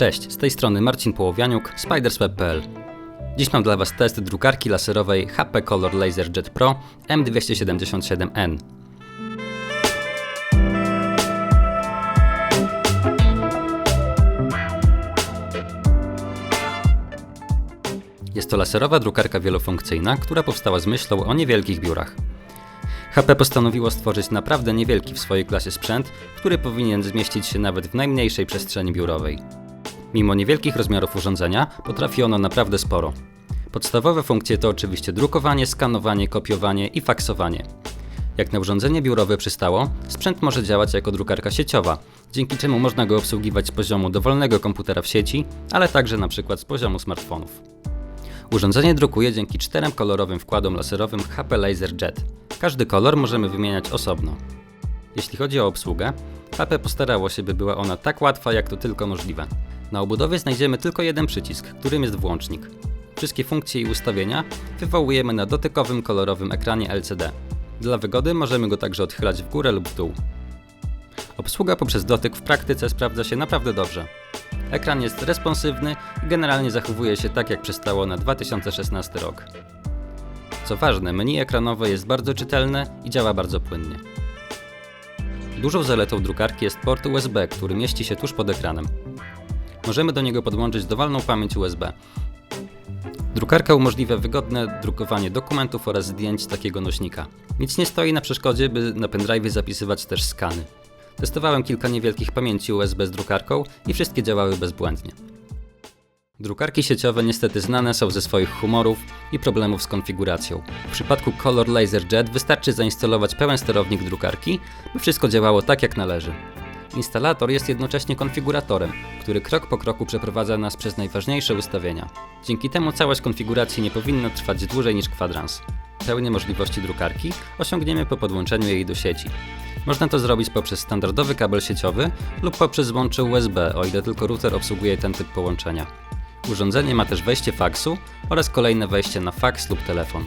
Cześć, z tej strony Marcin Połowianiuk, spidersweb.pl. Dziś mam dla Was test drukarki laserowej HP Color Laser Jet Pro M277N. Jest to laserowa drukarka wielofunkcyjna, która powstała z myślą o niewielkich biurach. HP postanowiło stworzyć naprawdę niewielki w swojej klasie sprzęt, który powinien zmieścić się nawet w najmniejszej przestrzeni biurowej. Mimo niewielkich rozmiarów urządzenia, potrafi ono naprawdę sporo. Podstawowe funkcje to oczywiście drukowanie, skanowanie, kopiowanie i faksowanie. Jak na urządzenie biurowe przystało, sprzęt może działać jako drukarka sieciowa, dzięki czemu można go obsługiwać z poziomu dowolnego komputera w sieci, ale także przykład z poziomu smartfonów. Urządzenie drukuje dzięki czterem kolorowym wkładom laserowym HP Laser Jet. Każdy kolor możemy wymieniać osobno. Jeśli chodzi o obsługę, HP postarało się, by była ona tak łatwa, jak to tylko możliwe. Na obudowie znajdziemy tylko jeden przycisk, którym jest włącznik. Wszystkie funkcje i ustawienia wywołujemy na dotykowym kolorowym ekranie LCD. Dla wygody możemy go także odchylać w górę lub w dół. Obsługa poprzez dotyk w praktyce sprawdza się naprawdę dobrze. Ekran jest responsywny i generalnie zachowuje się tak jak przystało na 2016 rok. Co ważne, menu ekranowe jest bardzo czytelne i działa bardzo płynnie. Dużą zaletą drukarki jest port USB, który mieści się tuż pod ekranem. Możemy do niego podłączyć dowolną pamięć USB. Drukarka umożliwia wygodne drukowanie dokumentów oraz zdjęć takiego nośnika. Nic nie stoi na przeszkodzie, by na pendrive zapisywać też skany. Testowałem kilka niewielkich pamięci USB z drukarką i wszystkie działały bezbłędnie. Drukarki sieciowe niestety znane są ze swoich humorów i problemów z konfiguracją. W przypadku Color Laser Jet wystarczy zainstalować pełen sterownik drukarki, by wszystko działało tak jak należy. Instalator jest jednocześnie konfiguratorem, który krok po kroku przeprowadza nas przez najważniejsze ustawienia. Dzięki temu całość konfiguracji nie powinna trwać dłużej niż kwadrans. Pełnię możliwości drukarki osiągniemy po podłączeniu jej do sieci. Można to zrobić poprzez standardowy kabel sieciowy lub poprzez złącze USB, o ile tylko router obsługuje ten typ połączenia. Urządzenie ma też wejście faksu oraz kolejne wejście na faks lub telefon.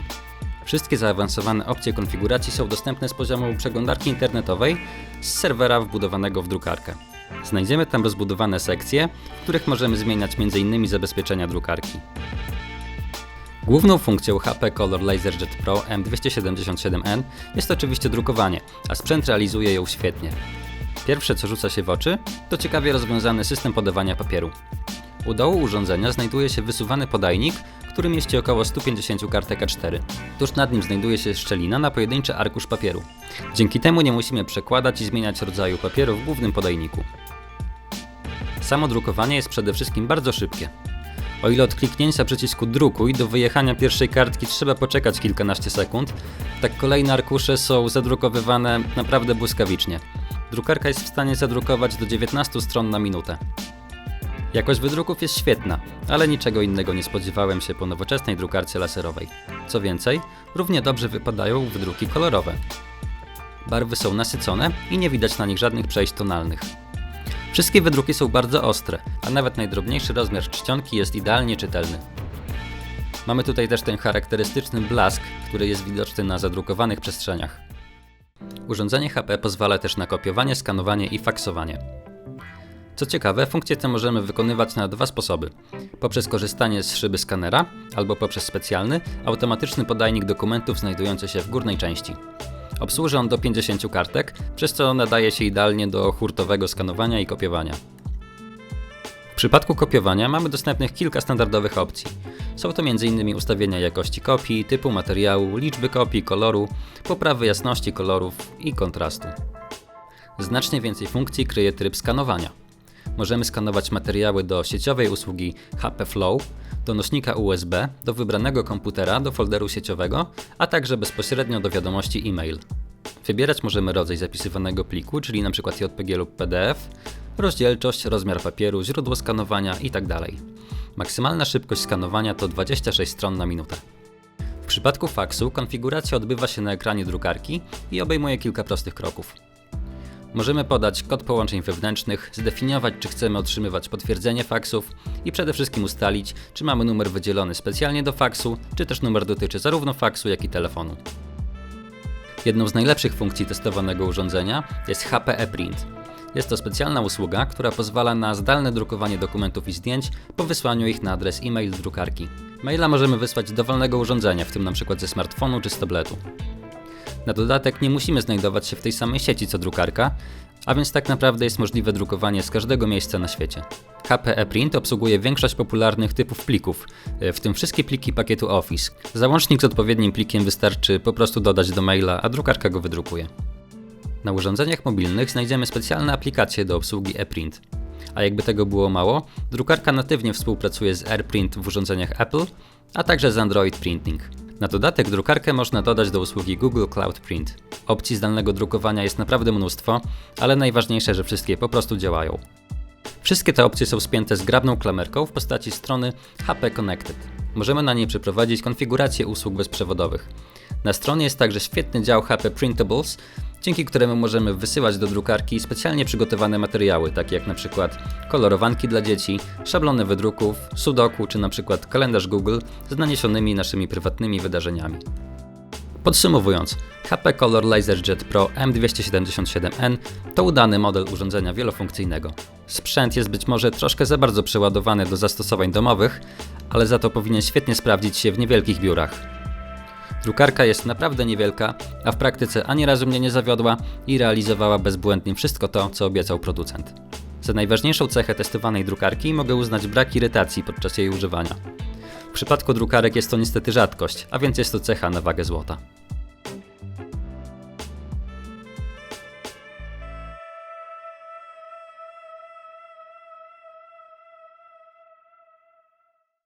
Wszystkie zaawansowane opcje konfiguracji są dostępne z poziomu przeglądarki internetowej z serwera wbudowanego w drukarkę. Znajdziemy tam rozbudowane sekcje, w których możemy zmieniać m.in. zabezpieczenia drukarki. Główną funkcją HP Color LaserJet Pro M277N jest oczywiście drukowanie, a sprzęt realizuje ją świetnie. Pierwsze co rzuca się w oczy to ciekawie rozwiązany system podawania papieru. U dołu urządzenia znajduje się wysuwany podajnik, który mieści około 150 kartek A4. Tuż nad nim znajduje się szczelina na pojedynczy arkusz papieru. Dzięki temu nie musimy przekładać i zmieniać rodzaju papieru w głównym podajniku. Samo drukowanie jest przede wszystkim bardzo szybkie. O ile od kliknięcia przycisku drukuj do wyjechania pierwszej kartki trzeba poczekać kilkanaście sekund, tak kolejne arkusze są zadrukowywane naprawdę błyskawicznie. Drukarka jest w stanie zadrukować do 19 stron na minutę. Jakość wydruków jest świetna, ale niczego innego nie spodziewałem się po nowoczesnej drukarce laserowej. Co więcej, równie dobrze wypadają wydruki kolorowe. Barwy są nasycone i nie widać na nich żadnych przejść tonalnych. Wszystkie wydruki są bardzo ostre, a nawet najdrobniejszy rozmiar czcionki jest idealnie czytelny. Mamy tutaj też ten charakterystyczny blask, który jest widoczny na zadrukowanych przestrzeniach. Urządzenie HP pozwala też na kopiowanie, skanowanie i faksowanie. Co ciekawe, funkcje te możemy wykonywać na dwa sposoby: poprzez korzystanie z szyby skanera albo poprzez specjalny, automatyczny podajnik dokumentów znajdujący się w górnej części. Obsłuży on do 50 kartek, przez co nadaje się idealnie do hurtowego skanowania i kopiowania. W przypadku kopiowania mamy dostępnych kilka standardowych opcji. Są to m.in. ustawienia jakości kopii, typu materiału, liczby kopii, koloru, poprawy jasności kolorów i kontrastu. Znacznie więcej funkcji kryje tryb skanowania. Możemy skanować materiały do sieciowej usługi HP Flow, do nośnika USB, do wybranego komputera, do folderu sieciowego, a także bezpośrednio do wiadomości e-mail. Wybierać możemy rodzaj zapisywanego pliku, czyli np. JPG lub PDF, rozdzielczość, rozmiar papieru, źródło skanowania itd. Maksymalna szybkość skanowania to 26 stron na minutę. W przypadku faksu konfiguracja odbywa się na ekranie drukarki i obejmuje kilka prostych kroków. Możemy podać kod połączeń wewnętrznych, zdefiniować czy chcemy otrzymywać potwierdzenie faksów i przede wszystkim ustalić, czy mamy numer wydzielony specjalnie do faksu, czy też numer dotyczy zarówno faksu, jak i telefonu. Jedną z najlepszych funkcji testowanego urządzenia jest HP ePrint. Jest to specjalna usługa, która pozwala na zdalne drukowanie dokumentów i zdjęć po wysłaniu ich na adres e-mail drukarki. Maila możemy wysłać z dowolnego urządzenia, w tym np. ze smartfonu czy z tabletu. Na dodatek nie musimy znajdować się w tej samej sieci co drukarka, a więc tak naprawdę jest możliwe drukowanie z każdego miejsca na świecie. HP ePrint obsługuje większość popularnych typów plików, e, w tym wszystkie pliki pakietu Office. Załącznik z odpowiednim plikiem wystarczy po prostu dodać do maila, a drukarka go wydrukuje. Na urządzeniach mobilnych znajdziemy specjalne aplikacje do obsługi ePrint. A jakby tego było mało, drukarka natywnie współpracuje z AirPrint w urządzeniach Apple, a także z Android Printing. Na dodatek drukarkę można dodać do usługi Google Cloud Print. Opcji zdalnego drukowania jest naprawdę mnóstwo, ale najważniejsze, że wszystkie po prostu działają. Wszystkie te opcje są spięte zgrabną klamerką w postaci strony HP Connected. Możemy na niej przeprowadzić konfigurację usług bezprzewodowych. Na stronie jest także świetny dział HP Printables, dzięki któremu możemy wysyłać do drukarki specjalnie przygotowane materiały, takie jak np. kolorowanki dla dzieci, szablony wydruków, sudoku czy np. kalendarz Google z naniesionymi naszymi prywatnymi wydarzeniami. Podsumowując, HP Color LaserJet Pro M277N to udany model urządzenia wielofunkcyjnego. Sprzęt jest być może troszkę za bardzo przeładowany do zastosowań domowych, ale za to powinien świetnie sprawdzić się w niewielkich biurach. Drukarka jest naprawdę niewielka, a w praktyce ani razu mnie nie zawiodła i realizowała bezbłędnie wszystko to, co obiecał producent. Za najważniejszą cechę testowanej drukarki mogę uznać brak irytacji podczas jej używania. W przypadku drukarek jest to niestety rzadkość, a więc jest to cecha na wagę złota.